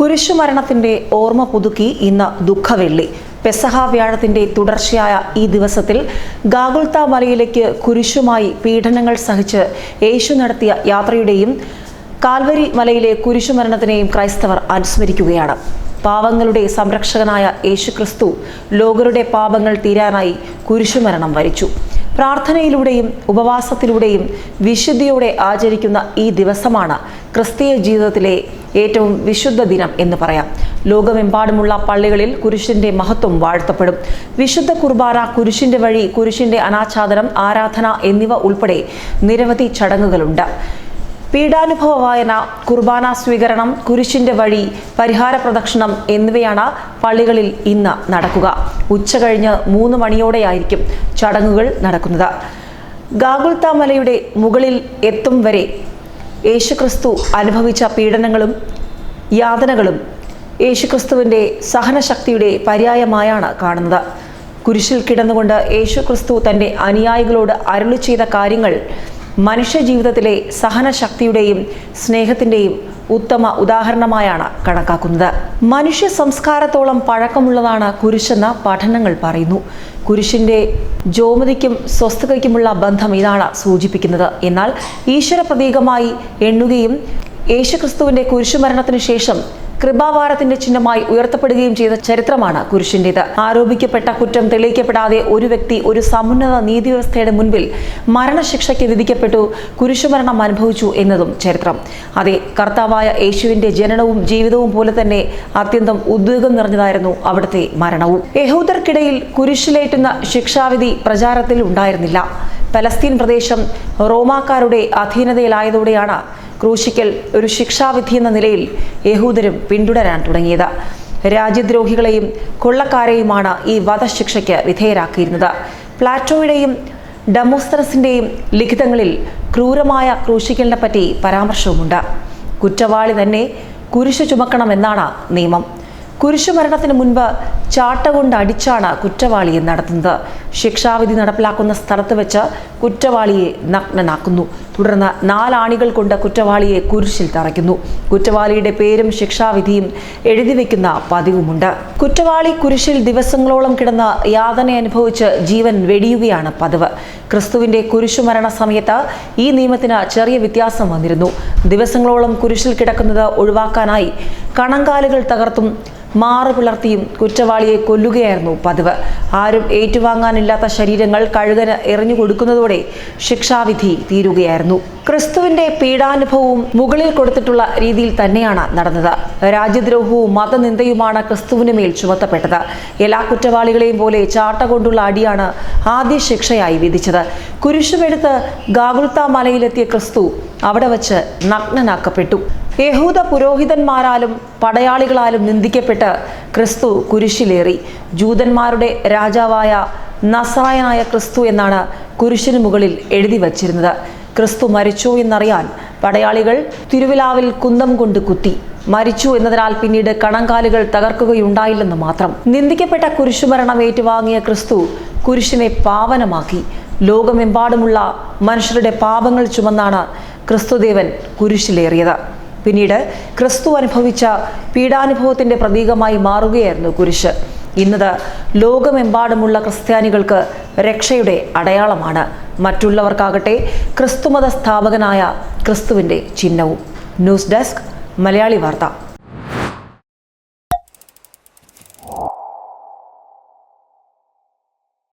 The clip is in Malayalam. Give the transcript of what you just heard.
കുരിശുമരണത്തിന്റെ ഓർമ്മ പുതുക്കി ഇന്ന് ദുഃഖവെള്ളി. പെസഹ വ്യാഴത്തിന്റെ തുടർച്ചയായ ഈ ദിവസത്തിൽ ഗാഗുൽത്ത മലയിലേക്ക് കുരിശുമായി പീഡനങ്ങൾ സഹിച്ച് യേശു നടത്തിയ യാത്രയുടെയും കാൽവരി മലയിലെ കുരിശുമരണത്തിനെയും ക്രൈസ്തവർ അനുസ്മരിക്കുകയാണ്. പാവങ്ങളുടെ സംരക്ഷകനായ യേശുക്രിസ്തു ലോകരുടെ പാപങ്ങൾ തീരാനായി കുരിശുമരണം വരിച്ചു. പ്രാർത്ഥനയിലൂടെയും ഉപവാസത്തിലൂടെയും വിശുദ്ധിയോടെ ആചരിക്കുന്ന ഈ ദിവസമാണ് ക്രിസ്തീയ ജീവിതത്തിലെ ഏറ്റവും വിശുദ്ധ ദിനം എന്ന് പറയാം. ലോകമെമ്പാടുമുള്ള പള്ളികളിൽ കുരിശിന്റെ മഹത്വം വാഴ്ത്തപ്പെടും. വിശുദ്ധ കുർബാന കുരിശിന്റെ വഴി കുരിശിന്റെ അനാച്ഛാദനം ആരാധന എന്നിവ ഉൾപ്പെടെ നിരവധി ചടങ്ങുകളുണ്ട്. പീഡാനുഭവ വായന കുർബാന സ്വീകരണം കുരിശിന്റെ വഴി പരിഹാര പ്രദക്ഷിണം എന്നിവയാണ് പള്ളികളിൽ ഇന്ന് നടക്കുക. ഉച്ച കഴിഞ്ഞ് മൂന്ന് മണിയോടെയായിരിക്കും ചടങ്ങുകൾ നടക്കുന്നത്. ഗാഗുൽത്താമലയുടെ മുകളിൽ എത്തും വരെ യേശുക്രിസ്തു അനുഭവിച്ച പീഡനങ്ങളും യാതനകളും യേശുക്രിസ്തുവിന്റെ സഹനശക്തിയുടെ പര്യായമായാണ് കാണുന്നത്. കുരിശിൽ കിടന്നുകൊണ്ട് യേശുക്രിസ്തു തന്റെ അനുയായികളോട് അരുളി ചെയ്ത കാര്യങ്ങൾ മനുഷ്യജീവിതത്തിലെ സഹനശക്തിയുടെയും സ്നേഹത്തിന്റെയും ഉത്തമ ഉദാഹരണമായാണ് കണക്കാക്കുന്നത്. മനുഷ്യ സംസ്കാരത്തോളം പഴക്കമുള്ളതാണ് കുരിശെന്ന പഠനങ്ങൾ പറയുന്നു. കുരിശിന്റെ ജോമതിക്കും സ്വസ്ഥതയ്ക്കുമുള്ള ബന്ധം ഇതാണ് സൂചിപ്പിക്കുന്നത്. എന്നാൽ ഈശ്വര പ്രതീകമായി എണ്ണുകയും യേശുക്രിസ്തുവിന്റെ കുരിശുമരണത്തിന് ശേഷം കൃപാവാരത്തിന്റെ ചിഹ്നമായി ഉയർത്തപ്പെടുകയും ചെയ്ത ചരിത്രമാണ് കുരിശിന്റേത്. ആരോപിക്കപ്പെട്ട കുറ്റം തെളിയിക്കപ്പെടാതെ ഒരു വ്യക്തി ഒരു സമുന്നത നീതിവ്യവസ്ഥയുടെ മുൻപിൽ മരണശിക്ഷയ്ക്ക് വിധിക്കപ്പെട്ടു കുരിശുമരണം അനുഭവിച്ചു എന്നതും ചരിത്രം. അതെ കർത്താവായ യേശുവിന്റെ ജനനവും ജീവിതവും പോലെ തന്നെ അത്യന്തം ഉദ്വേഗം നിറഞ്ഞതായിരുന്നു അവിടുത്തെ മരണവും. യഹൂദർക്കിടയിൽ കുരിശിലേറ്റുന്ന ശിക്ഷാവിധി പ്രചാരത്തിൽ ഉണ്ടായിരുന്നില്ല. പലസ്തീൻ പ്രദേശം റോമാക്കാരുടെ അധീനതയിലായതോടെയാണ് ക്രൂശിക്കൽ ഒരു ശിക്ഷാവിധി എന്ന നിലയിൽ യഹൂദരും പിന്തുടരാൻ തുടങ്ങിയത്. രാജ്യദ്രോഹികളെയും കൊള്ളക്കാരെയുമാണ് ഈ വധശിക്ഷയ്ക്ക് വിധേയരാക്കിയിരുന്നത്. പ്ലാറ്റോയുടെയും ഡമോസ്തറസിന്റെയും ലിഖിതങ്ങളിൽ ക്രൂരമായ ക്രൂശിക്കലിനെ പറ്റി പരാമർശവുമുണ്ട്. കുറ്റവാളി തന്നെ കുരിശു ചുമക്കണമെന്നാണ് നിയമം. കുരിശുമരണത്തിന് മുൻപ് ചാട്ട കൊണ്ട് അടിച്ചാണ് കുറ്റവാളിയെ നടത്തുന്നത്. ശിക്ഷാവിധി നടപ്പിലാക്കുന്ന സ്ഥലത്ത് വെച്ച് കുറ്റവാളിയെ നഗ്നനാക്കുന്നു. തുടർന്ന് നാലാണികൾ കൊണ്ട് കുറ്റവാളിയെ കുരിശിൽ തറയ്ക്കുന്നു. കുറ്റവാളിയുടെ പേരും ശിക്ഷാവിധിയും എഴുതി വെക്കുന്ന പതിവുമുണ്ട്. കുറ്റവാളി കുരിശിൽ ദിവസങ്ങളോളം കിടന്ന് യാതന അനുഭവിച്ച് ജീവൻ വെടിയുകയാണ് പതിവ്. ക്രിസ്തുവിന്റെ കുരിശുമരണ സമയത്ത് ഈ നിയമത്തിന് ചെറിയ വ്യത്യാസം വന്നിരുന്നു. ദിവസങ്ങളോളം കുരിശിൽ കിടക്കുന്നത് ഒഴിവാക്കാനായി കണങ്കാലുകൾ തകർത്തും മാറു പുലർത്തിയും കുറ്റവാളിയെ കൊല്ലുകയായിരുന്നു പതിവ്. ആരും ഏറ്റുവാങ്ങാനില്ലാത്ത ശരീരങ്ങൾ കഴുകന് എറിഞ്ഞു കൊടുക്കുന്നതോടെ ശിക്ഷാവിധി തീരുകയായിരുന്നു. ക്രിസ്തുവിന്റെ പീഡാനുഭവവും മുകളിൽ കൊടുത്തിട്ടുള്ള രീതിയിൽ തന്നെയാണ് നടന്നത്. രാജ്യദ്രോഹവും മതനിന്ദയുമാണ് ക്രിസ്തുവിന് മേൽ ചുമത്തപ്പെട്ടത്. എല്ലാ കുറ്റവാളികളെയും പോലെ ചാട്ട കൊണ്ടുള്ള അടിയാണ് ആദ്യ ശിക്ഷയായി വിധിച്ചത്. കുരിശുമെടുത്ത് ഗാഗുൽത്ത മലയിലെത്തിയ ക്രിസ്തു അവിടെ വച്ച് നഗ്നനാക്കപ്പെട്ടു. യഹൂദ പുരോഹിതന്മാരാലും പടയാളികളാലും നിന്ദിക്കപ്പെട്ട് ക്രിസ്തു കുരിശിലേറി. ജൂതന്മാരുടെ രാജാവായ നസറായനായ ക്രിസ്തു എന്നാണ് കുരിശിന് മുകളിൽ എഴുതി വച്ചിരുന്നത്. ക്രിസ്തു മരിച്ചു എന്നറിയാൻ പടയാളികൾ തിരുവിലാവിൽ കുന്തം കൊണ്ട് കുത്തി. മരിച്ചു എന്നതിനാൽ പിന്നീട് കണങ്കാലുകൾ തകർക്കുകയുണ്ടായില്ലെന്ന് മാത്രം. നിന്ദിക്കപ്പെട്ട കുരിശുമരണം ഏറ്റുവാങ്ങിയ ക്രിസ്തു കുരിശിനെ പാവനമാക്കി. ലോകമെമ്പാടുമുള്ള മനുഷ്യരുടെ പാപങ്ങൾ ചുമന്നാണ് ക്രിസ്തുദേവൻ കുരിശിലേറിയത്. പിന്നീട് ക്രിസ്തു അനുഭവിച്ച പീഡാനുഭവത്തിന്റെ പ്രതീകമായി മാറുകയായിരുന്നു കുരിശ്. ഇന്നത് ലോകമെമ്പാടുമുള്ള ക്രിസ്ത്യാനികൾക്ക് രക്ഷയുടെ അടയാളമാണ്. മറ്റുള്ളവർക്കാകട്ടെ ക്രിസ്തുമത സ്ഥാപകനായ ക്രിസ്തുവിന്റെ ചിഹ്നവും. ന്യൂസ് ഡെസ്ക് മലയാളി വാർത്ത.